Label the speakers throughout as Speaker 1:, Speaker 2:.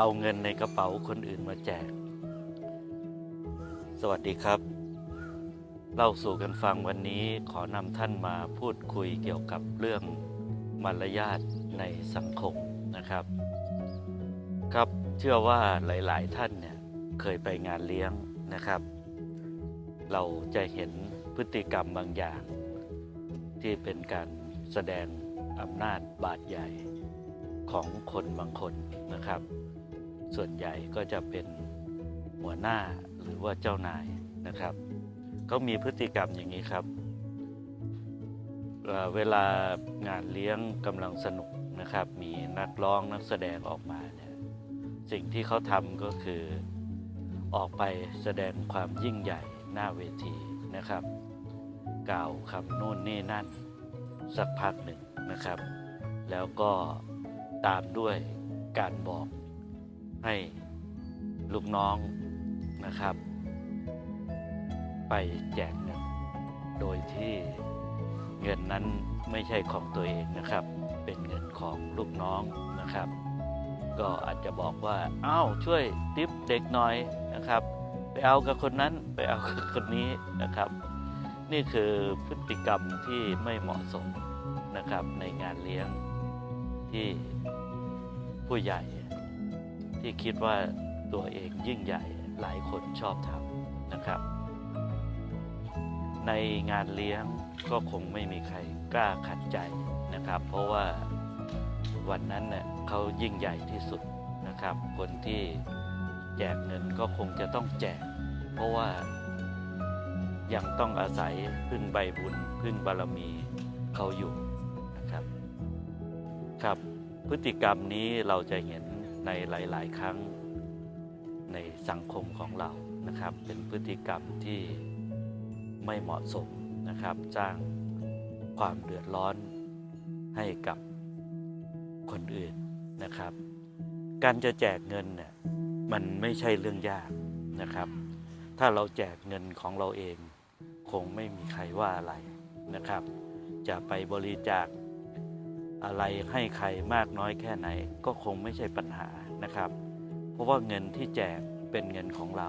Speaker 1: เอาเงินในกระเป๋าคนอื่นมาแจก สวัสดีครับ เล่าสู่กันฟังวันนี้ขอนำท่านมาพูดคุยเกี่ยวกับเรื่องมารยาทในสังคมนะครับ ครับเชื่อว่าหลาย ๆ ท่านเนี่ยเคยไปงานเลี้ยงนะครับ เราจะเห็นพฤติกรรมบางอย่าง ที่เป็นการแสดงอำนาจบาดใหญ่ของคนบางคนนะครับ ส่วนใหญ่ก็จะเป็นหัวหน้าหรือว่าเจ้านายนะครับเขามีพฤติกรรมอย่างนี้ครับเอ่อเวลางานเลี้ยงกำลังสนุกนะครับ มีนักร้องนักแสดงออกมาเนี่ยสิ่งที่เขาทำก็คือออกไปแสดงความยิ่งใหญ่หน้าเวทีนะครับ กล่าวคำนู่นนี่นั่น สักพักหนึ่งนะครับ แล้วก็ตามด้วยการบอก ให้ลูกน้องนะครับ ไปแจกเงินโดยที่เงินนั้นไม่ใช่ของตัวเองนะครับ เป็นเงินของลูกน้องนะครับ ก็อาจจะบอกว่าอ้าวช่วยติปเด็กหน่อยนะครับ ไปเอากับคนนั้นไปเอากับคนนี้นะครับ นี่คือพฤติกรรมที่ไม่เหมาะสมนะครับในงานเลี้ยงที่ผู้ใหญ่ ที่คิดว่าตัวเองยิ่งใหญ่หลายคนชอบทำนะครับ ในงานเลี้ยงก็คงไม่มีใครกล้าขัดใจนะครับ เพราะว่าวันนั้นเน่ยเขายิ่งใหญ่ที่สุดนะครับ คนที่แจกเงินก็คงจะต้องแจก เพราะว่ายังต้องอาศัยพึ่งใบบุญพึ่งบารมีเขาอยู่นะครับ ครับ พฤติกรรมนี้เราจะเห็น ในหลาย ๆ ครั้งในสังคมของเรานะครับ เป็นพฤติกรรมที่ไม่เหมาะสมนะครับสร้างความเดือดร้อนให้กับคนอื่นนะครับ การจะแจกเงินเนี่ยมันไม่ใช่เรื่องยากนะครับ ถ้าเราแจกเงินของเราเอง คงไม่มีใครว่าอะไรนะครับ จะไปบริจาค อะไรให้ใครมากน้อยแค่ไหนก็คงไม่ใช่ปัญหานะครับ เพราะว่าเงินที่แจกเป็นเงินของเรา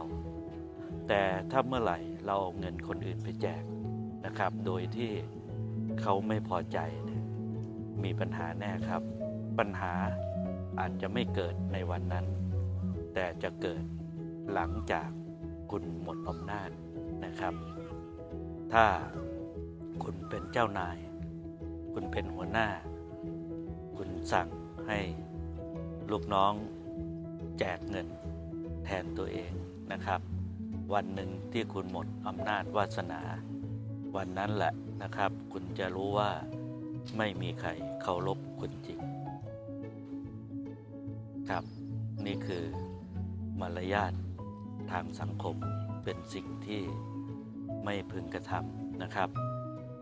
Speaker 1: แต่ถ้าเมื่อไหร่เราเอาเงินคนอื่นไปแจกนะครับ โดยที่เขาไม่พอใจเนี่ยมีปัญหาแน่ครับ ปัญหาอาจจะไม่เกิดในวันนั้น แต่จะเกิดหลังจากคุณหมดอำนาจนะครับ ถ้าคุณเป็นเจ้านาย คุณเป็นหัวหน้า คุณสั่งให้ลูกน้องแจกเงินแทนตัวเองนะครับ วันหนึ่งที่คุณหมดอำนาจวาสนา วันนั้นแหละนะครับ คุณจะรู้ว่าไม่มีใครเคารพคุณจริง ครับ นี่คือมารยาททางสังคมเป็นสิ่งที่ไม่พึงกระทำนะครับ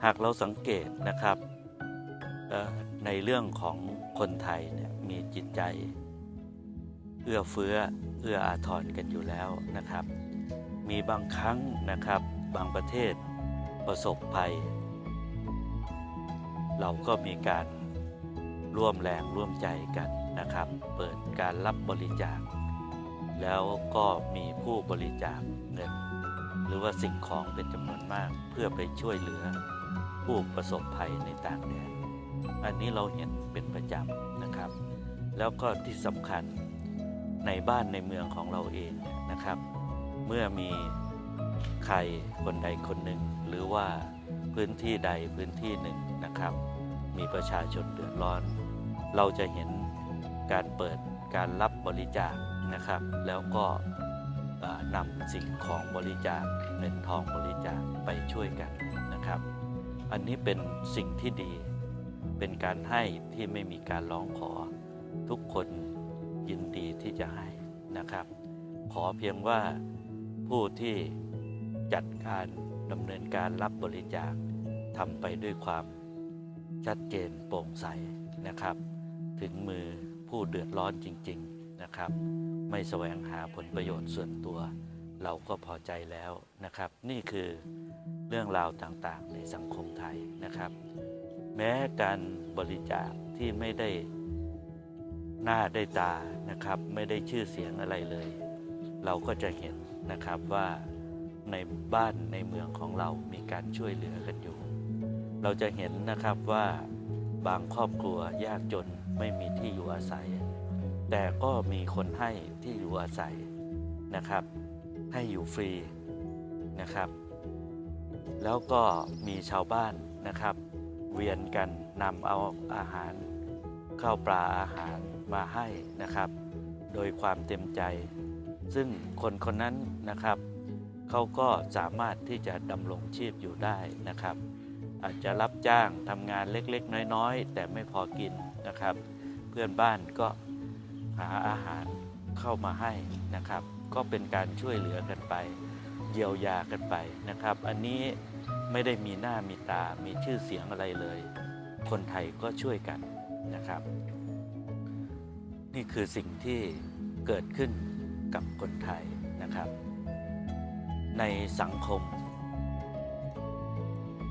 Speaker 1: หากเราสังเกตนะครับ ในเรื่องของคนไทยเนี่ยมีจิตใจ เอื้อเฟื้อเอื้ออาทรกันอยู่แล้วนะครับ มีบางครั้งนะครับบางประเทศประสบภัย เราก็มีการร่วมแรงร่วมใจกันนะครับ เปิดการรับบริจาค แล้วก็มีผู้บริจาคเงิน หรือว่าสิ่งของเป็นจำนวนมากเพื่อไปช่วยเหลือผู้ประสบภัยในต่างแดน อันนี้เราเห็นเป็นประจำนะครับ แล้วก็ที่สำคัญในบ้านในเมืองของเราเองนะครับ เมื่อมีใครคนใดคนหนึ่ง หรือว่าพื้นที่ใดพื้นที่หนึ่งนะครับ มีประชาชนเดือดร้อน เราจะเห็นการเปิดการรับบริจาคนะครับ แล้วก็นำสิ่งของบริจาคเงินทองบริจาคไปช่วยกันนะครับ อันนี้เป็นสิ่งที่ดี เป็นการให้ที่ไม่มีการร้องขอ ทุกคนยินดีที่จะให้นะครับ ขอเพียงว่าผู้ที่จัดการดำเนินการรับบริจาคทำไปด้วยความชัดเจนโปร่งใสนะครับ ถึงมือผู้เดือดร้อนจริง ๆนะครับ ไม่แสวงหาผลประโยชน์ส่วนตัว เราก็พอใจแล้วนะครับ นี่คือเรื่องราวต่างๆในสังคมไทยนะครับ แม้การบริจาคที่ไม่ได้หน้าได้ตานะครับ ไม่ได้ชื่อเสียงอะไรเลย เราก็จะเห็นนะครับว่าในบ้านในเมืองของเรามีการช่วยเหลือกันอยู่ เราจะเห็นนะครับว่าบางครอบครัวยากจนไม่มีที่อยู่อาศัย แต่ก็มีคนให้ที่อยู่อาศัยนะครับ ให้อยู่ฟรีนะครับ แล้วก็มีชาวบ้านนะครับ เวียนกันนำเอาอาหารข้าวปลาอาหารมาให้นะครับ โดยความเต็มใจ ซึ่งคนคนนั้นนะครับเขาก็สามารถที่จะดำรงชีพอยู่ได้นะครับ อาจจะรับจ้างทำงานเล็กๆ น้อยๆ แต่ไม่พอกินนะครับ เพื่อนบ้านก็หาอาหารเข้ามาให้นะครับ ก็เป็นการช่วยเหลือกันไป เยียวยากันไปนะครับ อันนี้ ไม่ได้มีหน้ามีตา มีชื่อเสียงอะไรเลย คนไทยก็ช่วยกันนะครับ นี่คือสิ่งที่เกิดขึ้นกับคนไทยนะครับ ในสังคม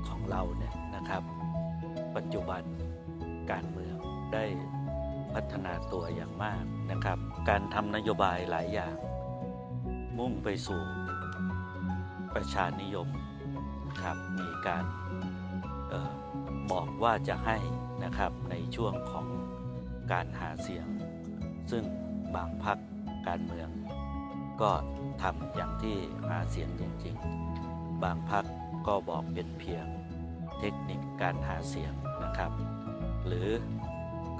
Speaker 1: ของเราเนี่ยนะครับ ปัจจุบันการเมืองได้พัฒนาตัวอย่างมากนะครับ การทำนโยบายหลายอย่าง มุ่งไปสู่ประชานิยม นะครับมีการออบอกว่าจะให้นะครับในช่วงของการหาเสียง ซึ่งบางพักการเมือง ก็ทำอย่างที่หาเสียงจริง ๆ บางพักก็บอกเป็นเพียงเทคนิคการหาเสียงนะครับ หรือ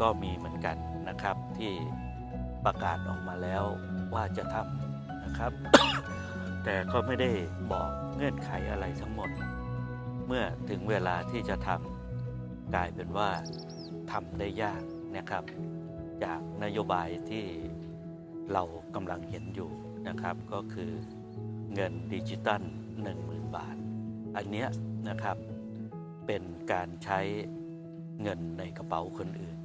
Speaker 1: ก็มีเหมือนกันนะครับที่ประกาศออกมาแล้วว่าจะทำนะครับ แต่ก็ไม่ได้บอกเงื่อนไขอะไรทั้งหมด เมื่อถึงเวลาที่จะทำกลายเป็นว่าทำได้ยากนะครับ จากนโยบายที่เรากำลังเห็นอยู่นะครับ ก็คือเงินดิจิตัล 10,000 บาท อันเนี้ยนะครับเป็นการใช้เงินในกระเป๋าคนอื่น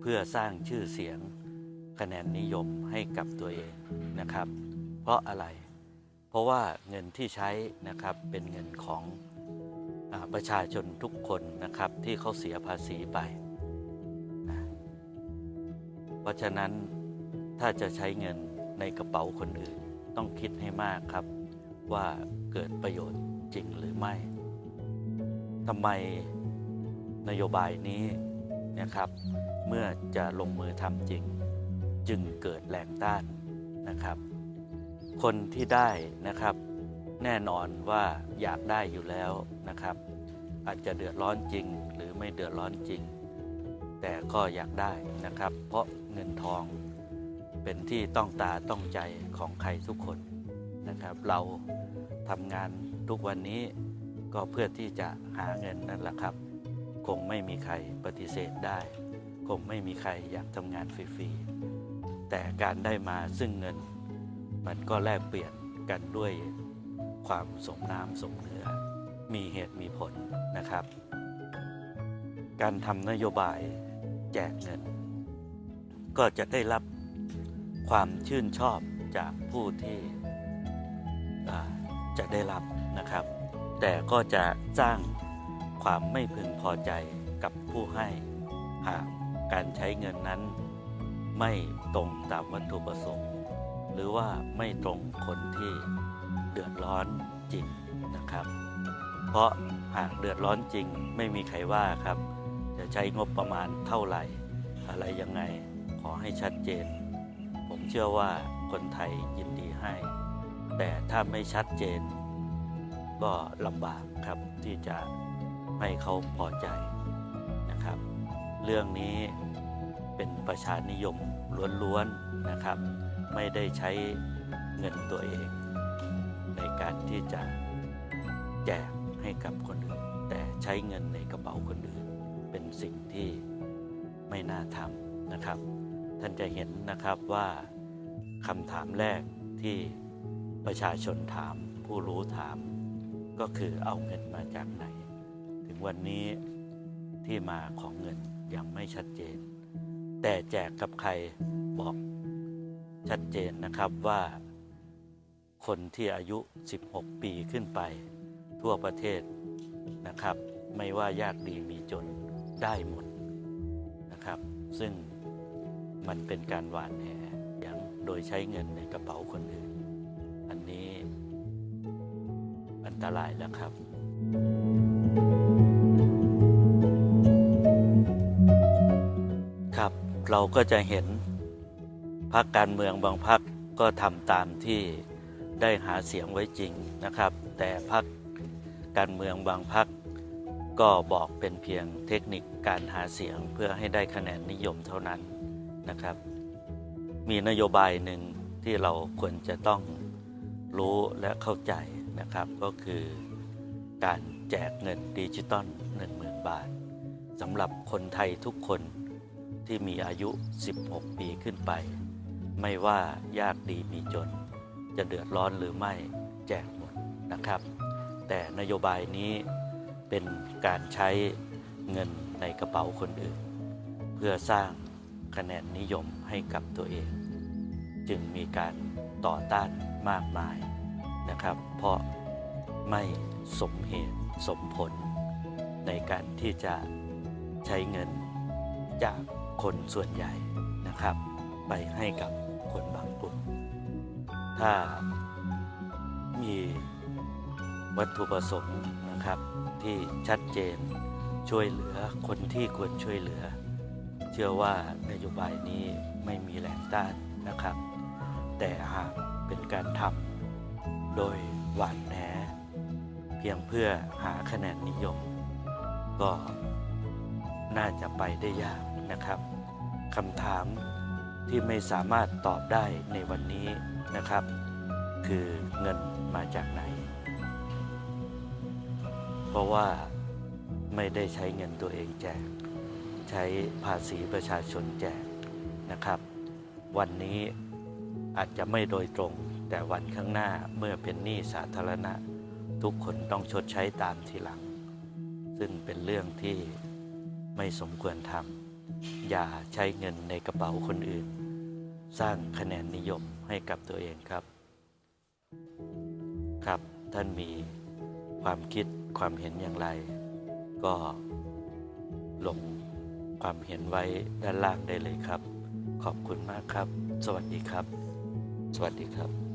Speaker 1: เพื่อสร้างชื่อเสียงคะแนนนิยมให้กับตัวเองนะครับ เพราะอะไร เพราะว่าเงินที่ใช้นะครับเป็นเงินของอประชาชนทุกคนนะครับที่เขาเสียภาษีไป เพราะฉะนั้นถ้าจะใช้เงินในกระเป๋าคนอื่นต้องคิดให้มากครับว่าเกิดประโยชน์จริงหรือไม่ทำไมนโยบายนี้นะครับเมื่อจะลงมือทำจริง จึงเกิดแรงต้านนะครับ คนที่ได้นะครับ แน่นอนว่าอยากได้อยู่แล้วนะครับ อาจจะเดือดร้อนจริงหรือไม่เดือดร้อนจริง แต่ก็อยากได้นะครับ เพราะเงินทองเป็นที่ต้องตาต้องใจของใครทุกคนนะครับ เราทำงานทุกวันนี้ก็เพื่อที่จะหาเงินนั่นแหละครับ คงไม่มีใครปฏิเสธได้ คงไม่มีใครอยากทำงานฟรีๆแต่การได้มาซึ่งเงิน มันก็แลกเปลี่ยนกันด้วยความสมน้ำสมเนื้อ มีเหตุมีผลนะครับ การทำนโยบายแจกเงิน ก็จะได้รับความชื่นชอบจากผู้ที่จะได้รับนะครับ แต่ก็จะสร้างความไม่พึงพอใจกับผู้ให้หากการใช้เงินนั้นไม่ตรงตามวัตถุประสงค์ หรือว่าไม่ตรงคนที่เดือดร้อนจริงนะครับ เพราะหากเดือดร้อนจริงไม่มีใครว่าครับ จะใช้งบประมาณเท่าไหร่ อะไรยังไงขอให้ชัดเจน ผมเชื่อว่าคนไทยยินดีให้ แต่ถ้าไม่ชัดเจน ก็ลำบากครับที่จะให้เขาพอใจนะครับ เรื่องนี้เป็นประชานิยมล้วนๆนะครับ ไม่ได้ใช้เงินตัวเอง ในการที่จะแจกให้กับคนอื่น แต่ใช้เงินในกระเป๋าคนอื่น เป็นสิ่งที่ไม่น่าทำนะครับ ท่านจะเห็นนะครับว่าคำถามแรกที่ประชาชนถามผู้รู้ถาม ก็คือเอาเงินมาจากไหน ถึงวันนี้ที่มาของเงินยังไม่ชัดเจน แต่แจกกับใครบอก ชัดเจนนะครับว่าคนที่อายุ 16 ปีขึ้นไป ทั่วประเทศนะครับ ไม่ว่ายากดีมีจนได้หมดนะครับ ซึ่งมันเป็นการหวานแหอย่างโดยใช้เงินในกระเป๋าคนอื่น อันนี้อันตรายแล้วครับครับ เราก็จะเห็น พรรคการเมืองบางพรรคก็ทำตามที่ได้หาเสียงไว้จริงนะครับ แต่พรรคการเมืองบางพรรคก็บอกเป็นเพียงเทคนิคการหาเสียงเพื่อให้ได้คะแนนนิยมเท่านั้นนะครับ มีนโยบายหนึ่งที่เราควรจะต้องรู้และเข้าใจนะครับ ก็คือการแจกเงินดิจิตอล10,000 บาทสำหรับคนไทยทุกคนที่มีอายุ 16 ปีขึ้นไป ไม่ว่ายากดีมีจน จะเดือดร้อนหรือไม่แจกหมดนะครับ แต่นโยบายนี้เป็นการใช้เงินในกระเป๋าคนอื่น เพื่อสร้างคะแนนนิยมให้กับตัวเอง จึงมีการต่อต้านมากมายนะครับ เพราะไม่สมเหตุสมผล ในการที่จะใช้เงินจากคนส่วนใหญ่นะครับ ไปให้กับ คนบางกลุ่ม ถ้ามีวัตถุประสงค์นะครับ ที่ชัดเจนช่วยเหลือคนที่ควรช่วยเหลือ เชื่อว่านโยบายนี้ไม่มีแรงต้านนะครับ แต่หากเป็นการทำโดยหวานแหเพียงเพื่อหาคะแนนนิยม ก็น่าจะไปได้ยากนะครับคำถาม ที่ไม่สามารถตอบได้ในวันนี้นะครับ คือเงินมาจากไหน เพราะว่าไม่ได้ใช้เงินตัวเองแจก ใช้ภาษีประชาชนแจกนะครับ วันนี้อาจจะไม่โดยตรง แต่วันข้างหน้าเมื่อเป็นหนี้สาธารณะ ทุกคนต้องชดใช้ตามทีหลัง ซึ่งเป็นเรื่องที่ไม่สมควรทำ อย่าใช้เงินในกระเป๋าคนอื่น สร้างคะแนนนิยมให้กับตัวเองครับ ครับท่านมีความคิดความเห็นอย่างไร ก็ลงความเห็นไว้ด้านล่างได้เลยครับ ขอบคุณมากครับ สวัสดีครับ สวัสดีครับ